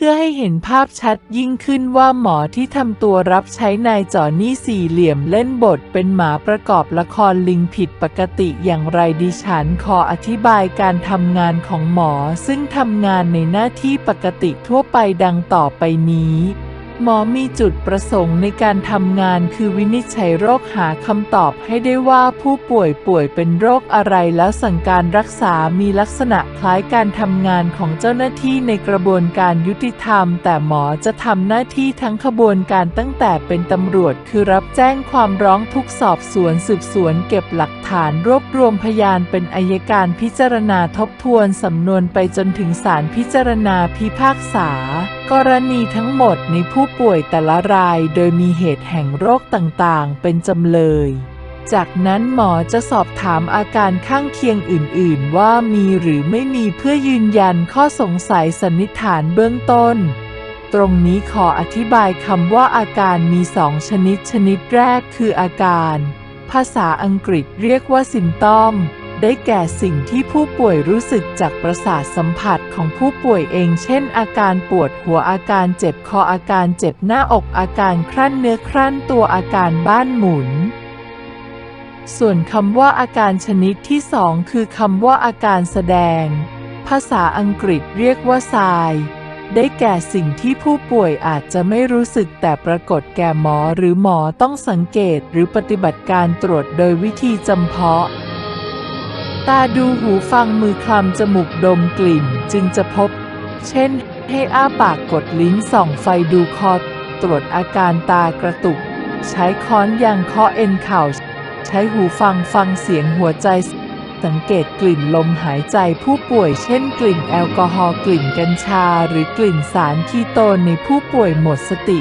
พื่อให้เห็นภาพชัดยิ่งขึ้นว่าหมอที่ทำตัวรับใช้นายจอนี่สี่เหลี่ยมเล่นบทเป็นหมาประกอบละครลิงผิดปกติอย่างไรดิฉันขออธิบายการทำงานของหมอซึ่งทำงานในหน้าที่ปกติทั่วไปดังต่อไปนี้ หมอมีจุดประสงค์ในการทำงานคือวินิจฉัยโรคหาคำตอบให้ได้ว่าผู้ป่วยป่วยเป็นโรคอะไรแล้วสั่งการรักษามีลักษณะคล้ายการทำงานของเจ้าหน้าที่ในกระบวนการยุติธรรม แต่หมอจะทำหน้าที่ทั้งขบวนการตั้งแต่เป็นตำรวจ คือรับแจ้งความร้องทุกสอบสวนสืบสวนเก็บหลักฐานรวบรวมพยานเป็นอายการพิจารณาทบทวนสำนวนไปจนถึงศาลพิจารณาพิพากษา กรณีทั้งหมดในผู้ป่วยแต่ละรายโดยมีเหตุแห่งโรคต่างๆ เป็นจำเลย จากนั้นหมอจะสอบถามอาการข้างเคียงอื่นๆ ว่ามีหรือไม่มีเพื่อยืนยันข้อสงสัยสันนิษฐานเบื้องต้น ตรงนี้ขออธิบายคำว่าอาการมีสองชนิดชนิดแรกคืออาการ ภาษาอังกฤษเรียกว่าซิมตอม ได้แก่สิ่งที่ผู้ป่วยรู้สึกจากประสาทสัมผัสของผู้ป่วยเอง เช่น อาการปวดหัวอาการเจ็บคออาการเจ็บหน้าอกอาการครั่นเนื้อครั่นตัวอาการบ้านหมุนส่วนคำว่าอาการชนิดที่สองคือคำว่าอาการแสดง ภาษาอังกฤษเรียกว่า sign ได้แก่สิ่งที่ผู้ป่วยอาจจะไม่รู้สึกแต่ปรากฏแก่หมอหรือหมอต้องสังเกตหรือปฏิบัติการตรวจโดยวิธีจำเพาะ ตาดูหูฟังมือคลำจมูกดมกลิ่นจึงจะพบ เช่น ให้อ้าปากกดลิ้นส่องไฟดูคอ ตรวจอาการตากระตุก ใช้ค้อนยางเคาะเอ็นเข่า ใช้หูฟังฟังเสียงหัวใจ สังเกตกลิ่นลมหายใจผู้ป่วย เช่น กลิ่นแอลกอฮอล์กลิ่นกัญชา หรือกลิ่นสารคีโตนในผู้ป่วยหมดสติ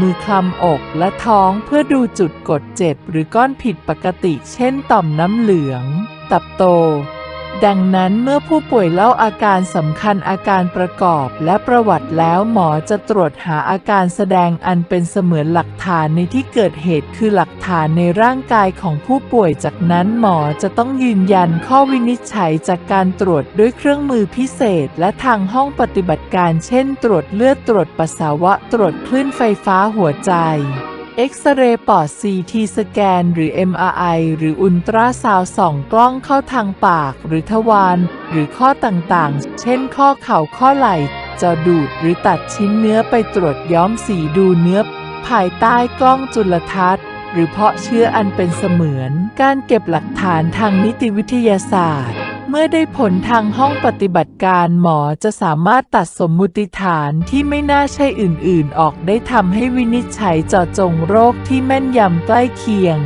มือคลำอกและท้องเพื่อดูจุดกดเจ็บหรือก้อนผิดปกติ เช่นต่อมน้ำเหลือง ตับโต ดังนั้นเมื่อผู้ป่วยเล่าอาการสำคัญอาการประกอบและประวัติแล้วหมอจะตรวจหาอาการแสดงอันเป็นเสมือนหลักฐานในที่เกิดเหตุคือหลักฐานในร่างกายของผู้ป่วยจากนั้นหมอจะต้องยืนยันข้อวินิจฉัยจากการตรวจด้วยเครื่องมือพิเศษ และทางห้องปฏิบัติการเช่น ตรวจเลือดตรวจปัสสาวะตรวจคลื่นไฟฟ้าหัวใจ เอ็กซเรย์ปอด CT สแกน หรือ MRI หรืออุลตราซาวส่องกล้องเข้าทางปาก หรือทวาร หรือข้อต่างๆ เช่นข้อเข่าข้อไหล่จะดูดหรือตัดชิ้นเนื้อไปตรวจย้อมสีดูเนื้อ ภายใต้กล้องจุลทรรศน์ หรือเพาะเชื้ออันเป็นเสมือน การเก็บหลักฐานทางนิติวิทยาศาสตร์ เมื่อได้ผลทางห้องปฏิบัติการหมอจะสามารถตัดสมมุติฐานที่ไม่น่าใช่อื่นๆ ออกได้ทำให้วินิจฉัยเจาะจงโรคที่แม่นยำใกล้เคียง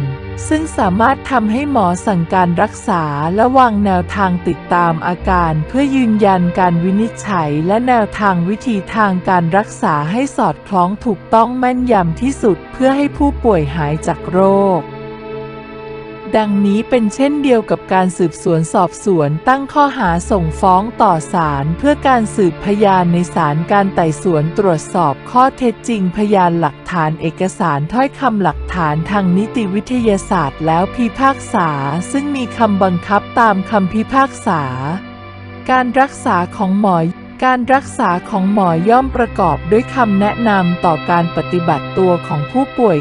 ซึ่งสามารถทำให้หมอสั่งการรักษาและวางแนวทางติดตามอาการ เพื่อยืนยันการวินิจฉัยและแนวทางวิธีทางการรักษาให้สอดคล้องถูกต้องแม่นยำที่สุดเพื่อให้ผู้ป่วยหายจากโรค ดังนี้เป็นเช่นเดียวกับการสืบสวนสอบสวนตั้งข้อหาส่งฟ้องต่อศาลเพื่อการสืบพยานในศาลการไต่สวนตรวจสอบข้อเท็จจริงพยานหลักฐานเอกสารถ้อยคำหลักฐานทางนิติวิทยาศาสตร์แล้วพิพากษา ซึ่งมีคำบังคับตามคำพิพากษา การรักษาของหมอการรักษาของหมอย่อมประกอบด้วยคำแนะนำต่อการปฏิบัติตัวของผู้ป่วย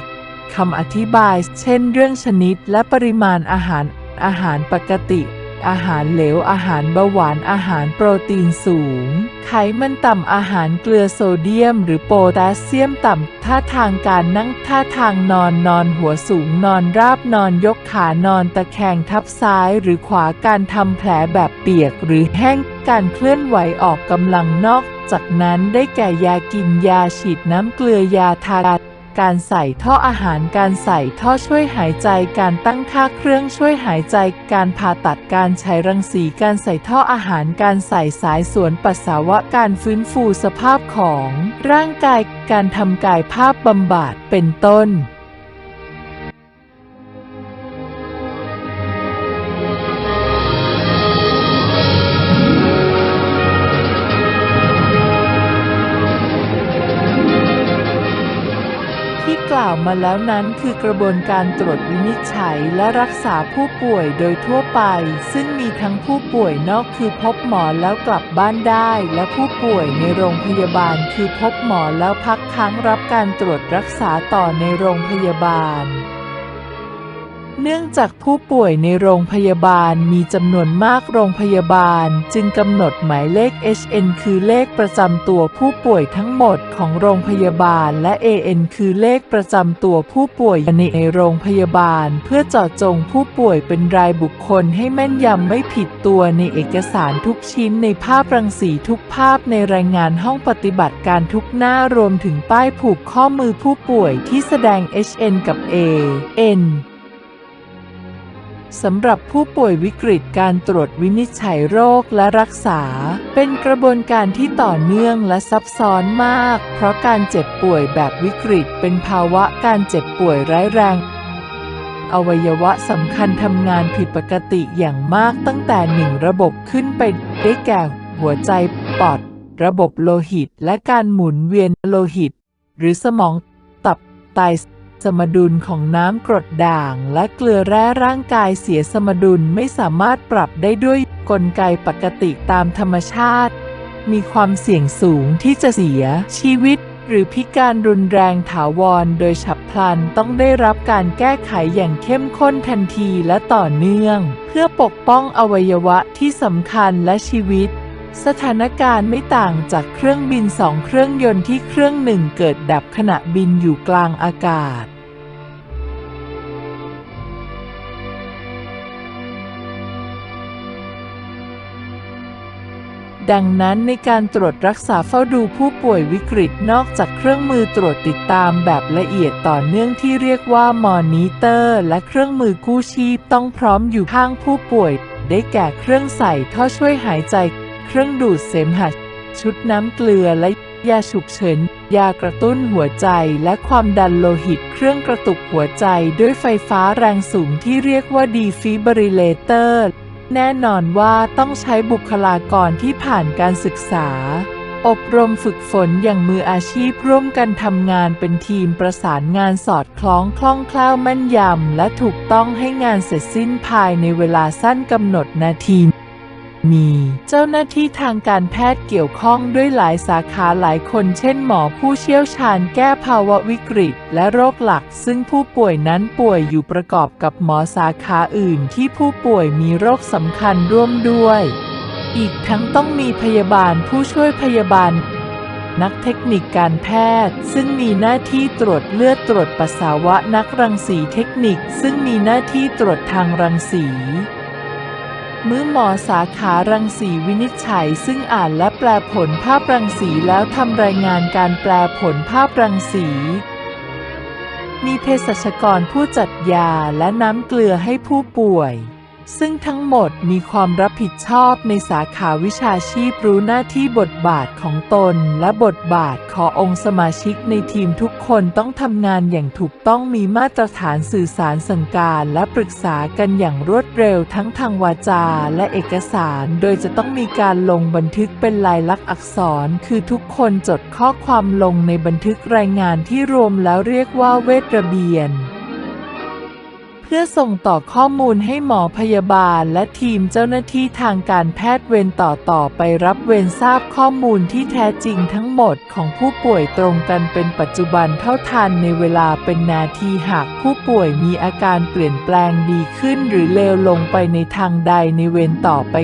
คำอธิบาย เช่น เรื่องชนิดและปริมาณอาหาร อาหารปกติ อาหารเหลว อาหารเบาหวาน อาหารโปรตีนสูง ไขมันต่ำ อาหารเกลือโซเดียม หรือโพแทสเซียมต่ำ ท่าทางการนั่ง ท่าทางนอน นอนหัวสูง นอนราบ นอนยกขานอนตะแคงทับซ้ายหรือขวา การทำแผลแบบเปียกหรือแห้ง การเคลื่อนไหวออกกำลังนอก จากนั้นได้แก่ยากินยาฉีดน้ำเกลือยาทา การใส่ท่ออาหารการใส่ท่อช่วยหายใจการตั้งค่าเครื่องช่วยหายใจ การผ่าตัดการใช้รังสีการใส่ท่ออาหารการใส่สายสวนปัสสาวะการฟื้นฟูสภาพของร่างกายการทำกายภาพบำบัดเป็นต้น ที่กล่าวมาแล้วนั้นคือกระบวนการตรวจวินิจฉัยและรักษาผู้ป่วยโดยทั่วไป ซึ่งมีทั้งผู้ป่วยนอกคือพบหมอแล้วกลับบ้านได้ และผู้ป่วยในโรงพยาบาลคือพบหมอแล้วพักค้างรับการตรวจรักษาต่อในโรงพยาบาล เนื่องจากผู้ป่วยในโรงพยาบาลมีจำนวนมากโรงพยาบาล จึงกำหนดหมายเลข HN คือเลขประจำตัวผู้ป่วยทั้งหมดของโรงพยาบาล และ AN คือเลขประจำตัวผู้ป่วยในโรงพยาบาล เพื่อเจาะจงผู้ป่วยเป็นรายบุคคลให้แม่นยำไม่ผิดตัวในเอกสารทุกชิ้นในภาพรังสีทุกภาพในรายงานห้องปฏิบัติการทุกหน้ารวมถึงป้ายผูกข้อมือผู้ป่วยที่แสดง HN กับ A N สำหรับผู้ป่วยวิกฤตการตรวจวินิจฉัยโรคและรักษา เป็นกระบวนการที่ต่อเนื่องและซับซ้อนมาก เพราะการเจ็บป่วยแบบวิกฤตเป็นภาวะการเจ็บป่วยร้ายแรงอวัยวะสำคัญทำงานผิดปกติอย่างมากตั้งแต่หนึ่งระบบขึ้นไปได้แก่หัวใจปอด ระบบโลหิตและการหมุนเวียนโลหิต หรือสมองตับไต สมดุลของน้ำกรดด่าง และเกลือแร่ร่างกายเสียสมดุลไม่สามารถปรับได้ด้วยกลไกปกติตามธรรมชาติ มีความเสี่ยงสูงที่จะเสียชีวิต หรือพิการรุนแรงถาวรโดยฉับพลันต้องได้รับการแก้ไขอย่างเข้มข้นทันทีและต่อเนื่อง เพื่อปกป้องอวัยวะที่สำคัญและชีวิตสถานการณ์ไม่ต่างจากเครื่องบินสองเครื่องยนต์ที่เครื่องหนึ่งเกิดดับขณะบินอยู่กลางอากาศ ดังนั้นในการตรวจรักษาเฝ้าดูผู้ป่วยวิกฤตนอกจากเครื่องมือตรวจติดตามแบบละเอียดต่อเนื่องที่เรียกว่ามอนิเตอร์ และเครื่องมือกู้ชีพต้องพร้อมอยู่ข้างผู้ป่วย ได้แก่เครื่องใส่ท่อช่วยหายใจ เครื่องดูดเสมหะชุดน้ำเกลือและยาฉุกเฉิน ยากระตุ้นหัวใจและความดันโลหิต เครื่องกระตุกหัวใจด้วยไฟฟ้าแรงสูงที่เรียกว่าดีฟิบริเลเตอร์ แน่นอนว่าต้องใช้บุคลากรที่ผ่านการศึกษา อบรมฝึกฝนอย่างมืออาชีพร่วมกันทำงานเป็นทีมประสานงานสอดคล้องคล่องแคล่วแม่นยำและถูกต้องให้งานเสร็จสิ้นภายในเวลาสั้นกำหนดนาที มีเจ้าหน้าที่ทางการแพทย์เกี่ยวข้องด้วยหลายสาขาหลายคนเช่นหมอผู้เชี่ยวชาญแก้ภาวะวิกฤต และโรคหลัก ซึ่งผู้ป่วยนั้นป่วยอยู่ประกอบกับหมอสาขาอื่นที่ผู้ป่วยมีโรคสำคัญร่วมด้วย อีกทั้งต้องมีพยาบาลผู้ช่วยพยาบาล นักเทคนิคการแพทย์ ซึ่งมีหน้าที่ตรวจเลือดตรวจปัสสาวะนักรังสีเทคนิค ซึ่งมีหน้าที่ตรวจทางรังสี มื้อหมอสาขารังสีวินิจฉัย ซึ่งอ่านและแปลผลภาพรังสีแล้วทำรายงานการแปลผลภาพรังสี มีเภสัชกรผู้จัดยาและน้ำเกลือให้ผู้ป่วย ซึ่งทั้งหมดมีความรับผิดชอบในสาขาวิชาชีพรู้หน้าที่บทบาทของตน และบทบาทขององค์สมาชิกในทีมทุกคนต้องทำงานอย่างถูกต้องมีมาตรฐานสื่อสารสั่งการและปรึกษากันอย่างรวดเร็วทั้งทางวาจาและเอกสาร โดยจะต้องมีการลงบันทึกเป็นลายลักษณ์อักษร คือทุกคนจดข้อความลงในบันทึกรายงานที่รวมแล้วเรียกว่าเวทระเบียน เพื่อส่งต่อข้อมูลให้หมอพยาบาลและทีมเจ้าหน้าที่ทางการแพทย์เวรต่อต่อไปรับเวรทราบข้อมูลที่แท้จริงทั้งหมดของผู้ป่วยตรงกันเป็นปัจจุบันเท่าทันในเวลาเป็นนาทีหากผู้ป่วยมีอาการเปลี่ยนแปลงดีขึ้นหรือเลวลงไปในทางใดในเวรต่อไป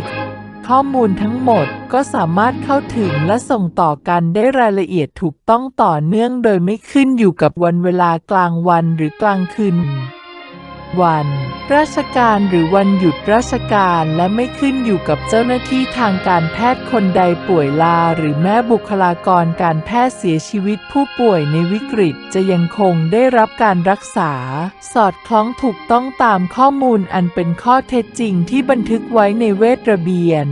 ข้อมูลทั้งหมดก็สามารถเข้าถึงและส่งต่อกันได้รายละเอียดถูกต้องต่อเนื่องโดยไม่ขึ้นอยู่กับวันเวลากลางวันหรือกลางคืน วัน ราชการหรือวันหยุดราชการและไม่ขึ้นอยู่กับเจ้าหน้าที่ทางการแพทย์คนใดป่วยลา หรือแม้บุคลากรการแพทย์เสียชีวิตผู้ป่วยในวิกฤตจะยังคงได้รับการรักษา สอดคล้องถูกต้องตามข้อมูลอันเป็นข้อเท็จจริงที่บันทึกไว้ในเวทระเบียน